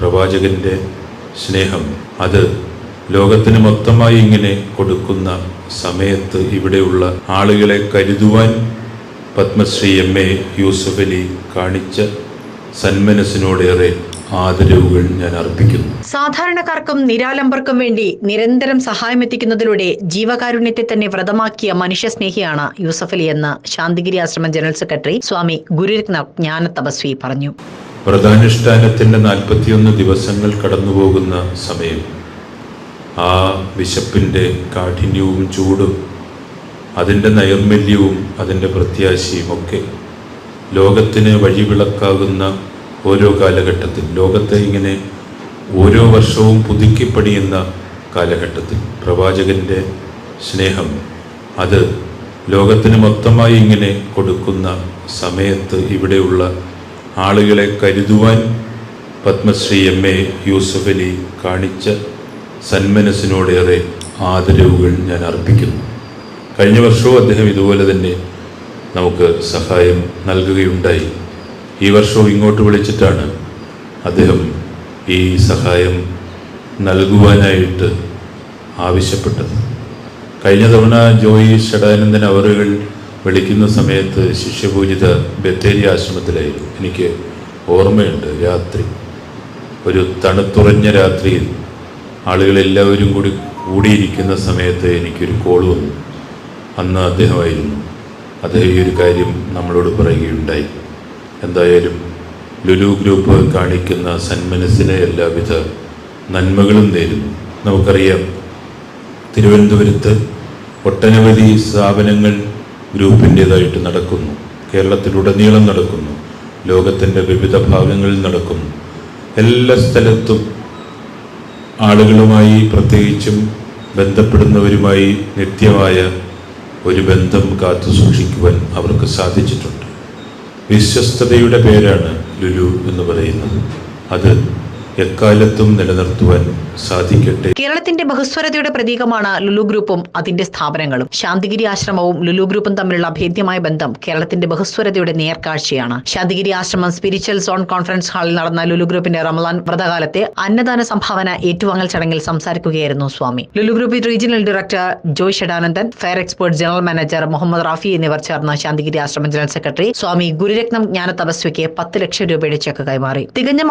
പ്രവാചകന്റെ സ്നേഹം. അത് ലോകത്തിന് മൊത്തമായി ഇങ്ങനെ കൊടുക്കുന്ന സമയത്ത് ഇവിടെയുള്ള ആളുകളെ കരുതുവാൻ പത്മശ്രീ എം. എ. യൂസഫ് അലി കാണിച്ച സന്മനസ്സിനോടേറെ ആദരവുകൾ ഞാൻ അർപ്പിക്കുന്നു. സാധാരണക്കാർക്കും നിരാലംബർക്കും വേണ്ടി നിരന്തരം സഹായമെത്തിക്കുന്നതിലൂടെ ജീവകാരുണ്യത്തെ തന്നെ വ്രതമാക്കിയ മനുഷ്യസ്നേഹിയാണ് യൂസഫ് അലി എന്ന് ശാന്തിഗിരി ആശ്രമം ജനറൽ സെക്രട്ടറി സ്വാമി ഗുരുരത്ന ജ്ഞാന തപസ്വി പറഞ്ഞു. വ്രതാനുഷ്ഠാനത്തിന്റെ നാൽപ്പത്തിയൊന്ന് ദിവസങ്ങൾ കടന്നുപോകുന്ന സമയം. ആ വിശപ്പിന്റെ കാഠിന്യവും ചൂടും അതിന്റെ നൈർമല്യവും അതിന്റെ പ്രത്യാശയും ഒക്കെ ലോകത്തിന് വഴിവിളക്കാകുന്ന ഓരോ കാലഘട്ടത്തിൽ ലോകത്തെ ഇങ്ങനെ ഓരോ വർഷവും പുതുക്കിപ്പണിയുന്ന കാലഘട്ടത്തിൽ. പ്രവാചകന്റെ സ്നേഹം അത് ലോകത്തിന് മൊത്തമായി ഇങ്ങനെ കൊടുക്കുന്ന സമയത്ത് ഇവിടെയുള്ള ആളുകളെ കരുതുവാൻ പത്മശ്രീ എം എ യൂസഫ് അലി കാണിച്ച സന്മനസ്സിനോടേറെ ആദരവുകൾ ഞാൻ അർപ്പിക്കുന്നു. കഴിഞ്ഞ വർഷവും അദ്ദേഹം ഇതുപോലെ തന്നെ നമുക്ക് സഹായം നൽകുകയുണ്ടായി. ഈ വർഷവും ഇങ്ങോട്ട് വിളിച്ചിട്ടാണ് അദ്ദേഹം ഈ സഹായം നൽകുവാനായിട്ട് ആവശ്യപ്പെട്ടത്. കഴിഞ്ഞ തവണ ജോയി ഷടാനന്ദൻ അവറുകൾ വിളിക്കുന്ന സമയത്ത് ശിഷ്യപൂജിത ബത്തേരി ആശ്രമത്തിലായിരുന്നു. എനിക്ക് ഓർമ്മയുണ്ട് രാത്രി. ഒരു തണുത്തുറഞ്ഞ രാത്രിയിൽ ആളുകളെല്ലാവരും കൂടി കൂടിയിരിക്കുന്ന സമയത്ത് എനിക്കൊരു കോൾ വന്നു. അന്ന് അദ്ദേഹമായിരുന്നു. അദ്ദേഹം ഈ ഒരു കാര്യം നമ്മളോട് പറയുകയുണ്ടായി. എന്തായാലും ലുലു ഗ്രൂപ്പ് കാണിക്കുന്ന സന്മനസ്സിലെ എല്ലാവിധ നന്മകളും നേരുന്നു. നമുക്കറിയാം തിരുവനന്തപുരത്ത് ഒട്ടനവധി സ്ഥാപനങ്ങൾ ഗ്രൂപ്പിന്റേതായിട്ട് നടക്കുന്നു. കേരളത്തിലുടനീളം നടക്കുന്നു. ലോകത്തിന്റെ വിവിധ ഭാഗങ്ങളിൽ നടക്കുന്നു. എല്ലാ സ്ഥലത്തും ആളുകളുമായി പ്രത്യേകിച്ചും ബന്ധപ്പെടുന്നവരുമായി നിത്യമായ ഒരു ബന്ധം കാത്തു സൂക്ഷിക്കുവാൻ അവർക്ക് സാധിച്ചിട്ടുണ്ട്. വിശ്വസ്തതയുടെ പേരാണ് ലുലു എന്ന് പറയുന്നത്. അത് എക്കാലത്തും നിലനിർത്തുവാൻ സാധിക്കട്ടെ. കേരളത്തിന്റെ ബഹുസ്വരതയുടെ പ്രതീകമാണ് ലുലു ഗ്രൂപ്പും അതിന്റെ സ്ഥാപനങ്ങളും. ശാന്തിഗിരി ആശ്രമവും ലുലു ഗ്രൂപ്പും തമ്മിലുള്ള അഭേദ്യമായ ബന്ധം കേരളത്തിന്റെ ബഹുസ്വരതയുടെ നേർക്കാഴ്ചയാണ്. ശാന്തിഗിരി ആശ്രമം സ്പിരിച്വൽ സോൺ കോൺഫറൻസ് ഹാളിൽ നടന്ന ലുലു ഗ്രൂപ്പിന്റെ റമലാൻ വ്രതകാലത്തെ അന്നദാന സംഭാവന ഏറ്റുവാങ്ങൽ ചടങ്ങിൽ സംസാരിക്കുകയായിരുന്നു സ്വാമി. Lulu group regional director Joy Shadanandan fire expert general manager Muhammad Rafi എന്നിവർ ചേർന്ന ശാന്തിഗിരി ആശ്രമം ജനറൽ സെക്രട്ടറി സ്വാമി ഗുരുരത്നം ജ്ഞാന തപസ്വിക്ക് പത്ത് ലക്ഷം രൂപയുടെ ചെക്ക് കൈമാറി. തികഞ്ഞ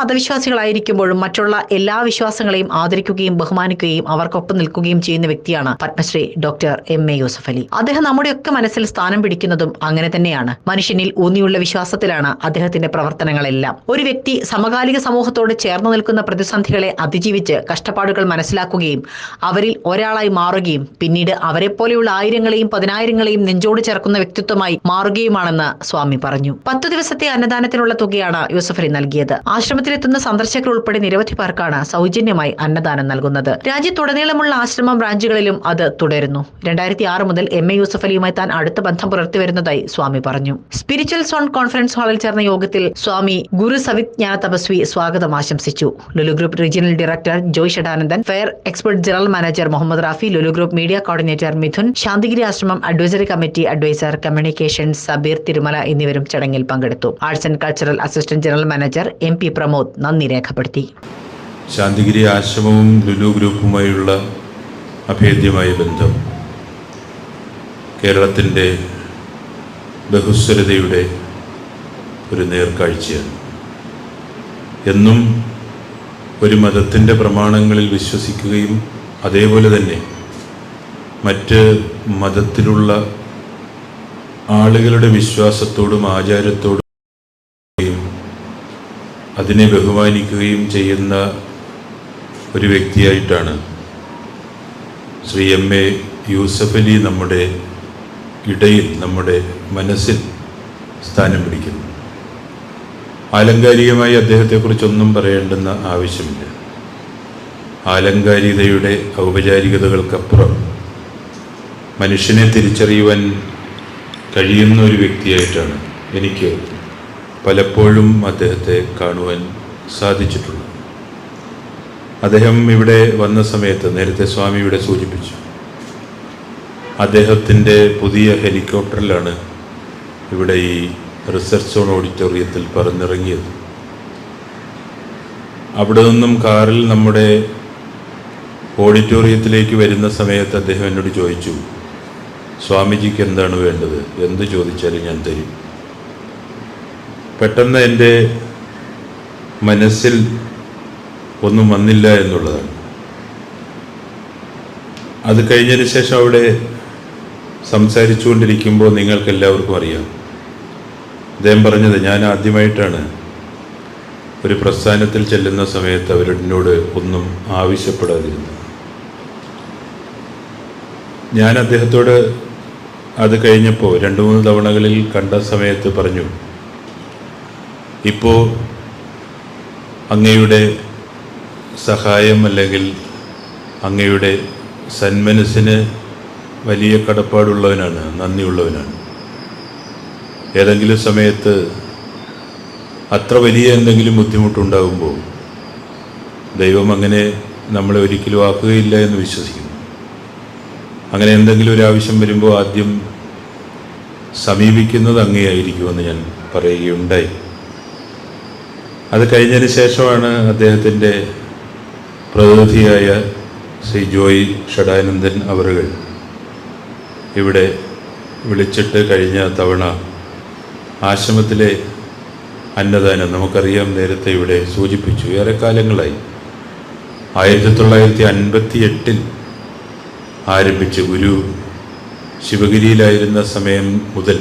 മതവിശ്വാസികളായിരിക്കുമ്പോഴും മറ്റുള്ള എല്ലാ വിശ്വാസങ്ങളെയും ആദരിക്കുകയും ബഹുമാനിക്കുകയും അവർക്കൊപ്പം നിൽക്കുകയും ചെയ്യുന്ന വ്യക്തിയാണ് Padmashri doctor M A Yusuff Ali. അദ്ദേഹം നമ്മുടെയൊക്കെ മനസ്സിൽ സ്ഥാനം പിടിക്കുന്നതും അങ്ങനെ തന്നെയാണ്. മനുഷ്യനിൽ ഊന്നിയുള്ള വിശ്വാസത്തിലാണ് അദ്ദേഹത്തിന്റെ പ്രവർത്തനങ്ങളെല്ലാം. ഒരു വ്യക്തി സമകാലിക സമൂഹത്തോട് ചേർന്ന് നിൽക്കുന്ന പ്രതിസന്ധികളെ അതിജീവിച്ച് കഷ്ടപ്പാടുകൾ മനസ്സിലാക്കുകയും അവരിൽ ഒരാളായി മാറുകയും പിന്നീട് അവരെ പോലെയുള്ള ആയിരങ്ങളെയും പതിനായിരങ്ങളെയും നെഞ്ചോട് ചേർക്കുന്ന വ്യക്തിത്വമായി മാറുകയുമാണെന്ന് സ്വാമി പറഞ്ഞു. പത്തു ദിവസത്തെ അന്നദാനത്തിനുള്ള തുകയാണ് യൂസഫ് അലി നൽകിയത്. ആശ്രമത്തിലെത്തുന്ന സന്ദർശകർ ഉൾപ്പെടെ നിരവധി പേർക്കാണ് സൗജന്യമായി അന്നദാനം നൽകുന്നത്. രാജ്യത്തുടനീളമുള്ള ആശ്രമം ബ്രാഞ്ചുകളിലും അത് തുടരുന്നു. രണ്ടായിരത്തി ആറ് മുതൽ എം എ യൂസഫ് അലിയുമായി താൻ അടുത്ത ബന്ധം പുലർത്തി വരുന്നതായി സ്വാമി പറഞ്ഞു. സ്പിരിച്വൽ സോൺ കോൺഫറൻസ് ഹാളിൽ ചേർന്ന യോഗത്തിൽ സ്വാമി ഗുരു സവിജ്ഞാന തപസ്വി സ്വാഗതം ആശംസിച്ചു. Lulu group regional director Joy Shadanandan fair expert general manager Muhammad Rafi Lulu group media coordinator Mithun Santhigiri Ashram advisory committee adviser communication Sabeer Thirumala എന്നിവരും ചടങ്ങിൽ പങ്കെടുത്തു. Arts and cultural assistant general manager M P Pramod നന്ദി രേഖപ്പെടുത്തി. ശാന്തിഗിരി ആശ്രമവും ലുലു ഗ്രൂപ്പുമായുള്ള അഭേദ്യമായ ബന്ധം. കേരളത്തിന്റെ ബഹുസ്വരതയുടെ ഒരു നേർക്കാഴ്ചയാണ്. എന്നും ഒരു മതത്തിന്റെ പ്രമാണങ്ങളിൽ വിശ്വസിക്കുകയും അതേപോലെ തന്നെ മറ്റ് മതത്തിലുള്ള ആളുകളുടെ വിശ്വാസത്തോടും ആചാരത്തോടും അതിനെ ബഹുമാനിക്കുകയും ചെയ്യുന്ന ഒരു വ്യക്തിയായിട്ടാണ് ശ്രീ എം എ യൂസഫ് അലി നമ്മുടെ ഇടയിൽ നമ്മുടെ മനസ്സിൽ സ്ഥാനം പിടിക്കുന്നു. ആലങ്കാരികമായി അദ്ദേഹത്തെക്കുറിച്ചൊന്നും പറയേണ്ടെന്ന ആവശ്യമില്ല. ആലങ്കാരികതയുടെ ഔപചാരികതകൾക്കപ്പുറം മനുഷ്യനെ തിരിച്ചറിയുവാൻ കഴിയുന്ന ഒരു വ്യക്തിയായിട്ടാണ് എനിക്ക് പലപ്പോഴും അദ്ദേഹത്തെ കാണുവാൻ സാധിച്ചിട്ടുള്ളത് അദ്ദേഹം ഇവിടെ വന്ന സമയത്ത് നേരത്തെ സ്വാമി ഇവിടെ സൂചിപ്പിച്ചു. അദ്ദേഹത്തിന്റെ പുതിയ ഹെലികോപ്റ്ററിലാണ് ഇവിടെ ഈ റിസർച്ച് സോൺ ഓഡിറ്റോറിയത്തിൽ പറന്നിറങ്ങിയത്. അവിടെ നിന്നും കാറിൽ നമ്മുടെ ഓഡിറ്റോറിയത്തിലേക്ക് വരുന്ന സമയത്ത് അദ്ദേഹം എന്നോട് ചോദിച്ചു സ്വാമിജിക്ക് എന്താണ് വേണ്ടത്? എന്ത് ചോദിച്ചാലും ഞാൻ തരും. പെട്ടെന്ന് എന്റെ മനസ്സിൽ ഒന്നും വന്നില്ല എന്നുള്ളതാണ്. അത് കഴിഞ്ഞതിന് ശേഷം അവിടെ സംസാരിച്ചുകൊണ്ടിരിക്കുമ്പോൾ നിങ്ങൾക്ക് എല്ലാവർക്കും അറിയാം. അദ്ദേഹം പറഞ്ഞത് ഞാൻ ആദ്യമായിട്ടാണ് ഒരു പ്രസ്ഥാനത്തിൽ ചെല്ലുന്ന സമയത്ത് അവരോട് ഒന്നും ആവശ്യപ്പെടാതിരുന്നു ഞാൻ അദ്ദേഹത്തോട് അത് കഴിഞ്ഞപ്പോൾ രണ്ട് മൂന്ന് തവണകളിൽ കണ്ട സമയത്ത് പറഞ്ഞു ഇപ്പോൾ അങ്ങയുടെ സഹായം അല്ലെങ്കിൽ അങ്ങയുടെ സന്മനസ്സിന് വലിയ കടപ്പാടുള്ളവനാണ് നന്ദിയുള്ളവനാണ്. ഏതെങ്കിലും സമയത്ത് അത്ര വലിയ എന്തെങ്കിലും ബുദ്ധിമുട്ടുണ്ടാകുമ്പോൾ ദൈവം അങ്ങനെ നമ്മളെ ഒരിക്കലും ആക്കുകയില്ല എന്ന് വിശ്വസിക്കുന്നു. അങ്ങനെ എന്തെങ്കിലും ഒരു ആവശ്യം വരുമ്പോൾ ആദ്യം സമീപിക്കുന്നത് അങ്ങേയായിരിക്കുമെന്ന് ഞാൻ പറയുകയുണ്ടായി. അത് കഴിഞ്ഞതിന് ശേഷമാണ് അദ്ദേഹത്തിന്റെ പ്രതിനിധിയായ ശ്രീ ജോയ് ഷഡാനന്ദൻ അവറുകൾ ഇവിടെ വിളിച്ചിട്ട് കഴിഞ്ഞ തവണ ആശ്രമത്തിലെ അന്നദാനം നമുക്കറിയാം നേരത്തെ ഇവിടെ സൂചിപ്പിച്ചു. ഏറെ കാലങ്ങളായി. ആയിരത്തി തൊള്ളായിരത്തി അൻപത്തി എട്ടിൽ ആരംഭിച്ച് ഗുരു ശിവഗിരിയിലായിരുന്ന സമയം മുതൽ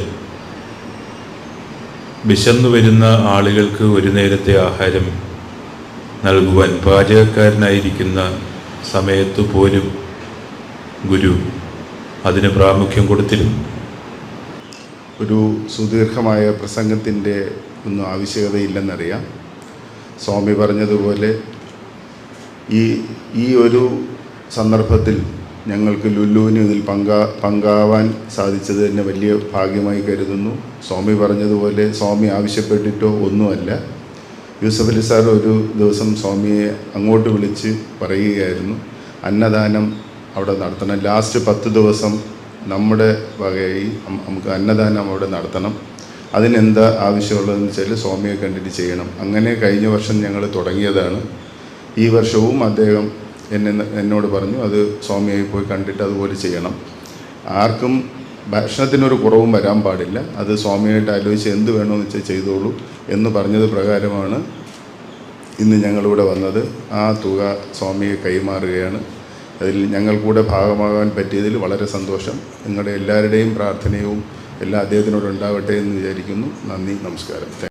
വിശന്നു വരുന്ന ആളുകൾക്ക് ഒരു നേരത്തെ ആഹാരം നൽകുവാൻ പാചകക്കാരനായിരിക്കുന്ന സമയത്തു പോലും ഗുരു അതിന് പ്രാമുഖ്യം കൊടുത്തിരുന്നു. ഒരു സുദീർഘമായ പ്രസംഗത്തിന്റെ ഒന്നും ആവശ്യകതയില്ലെന്നറിയാം. സ്വാമി പറഞ്ഞതുപോലെ ഈ ഈ ഒരു സന്ദർഭത്തിൽ ഞങ്ങൾക്ക് ലുല്ലുവിന് ഇതിൽ പങ്കാ പങ്കാവാൻ സാധിച്ചത് തന്നെ വലിയ ഭാഗ്യമായി കരുതുന്നു. സ്വാമി പറഞ്ഞതുപോലെ സ്വാമി ആവശ്യപ്പെട്ടിട്ടോ ഒന്നുമല്ല. യൂസഫ് അലി സാർ ഒരു ദിവസം സ്വാമിയെ അങ്ങോട്ട് വിളിച്ച് പറയുകയായിരുന്നു. അന്നദാനം അവിടെ നടത്തണം. ലാസ്റ്റ് പത്ത് ദിവസം നമ്മുടെ വകയായി നമുക്ക് അന്നദാനം അവിടെ നടത്തണം. അതിനെന്താ ആവശ്യമുള്ളതെന്ന് വെച്ചാൽ സ്വാമിയെ കണ്ടിട്ട് ചെയ്യണം. അങ്ങനെ കഴിഞ്ഞ വർഷം ഞങ്ങൾ തുടങ്ങിയതാണ്. ഈ വർഷവും അദ്ദേഹം എന്നെ എന്നോട് പറഞ്ഞു അത് സ്വാമിയായി പോയി കണ്ടിട്ട് അതുപോലെ ചെയ്യണം. ആർക്കും ഭക്ഷണത്തിനൊരു കുറവും വരാൻ പാടില്ല. അത് സ്വാമിയായിട്ട് ആലോചിച്ച് എന്ത് വേണമെന്ന് വെച്ചാൽ ചെയ്തോളൂ എന്ന് പറഞ്ഞത് പ്രകാരമാണ് ഇന്ന് ഞങ്ങളിവിടെ വന്നത്. ആ തുക സ്വാമിയെ കൈമാറുകയാണ്. അതിൽ ഞങ്ങൾ കൂടെ ഭാഗമാകാൻ പറ്റിയതിൽ വളരെ സന്തോഷം. നിങ്ങളുടെ എല്ലാവരുടെയും പ്രാർത്ഥനയും എല്ലാം അദ്ദേഹത്തിനോട് ഉണ്ടാവട്ടെ എന്ന് വിചാരിക്കുന്നു. നന്ദി നമസ്കാരം.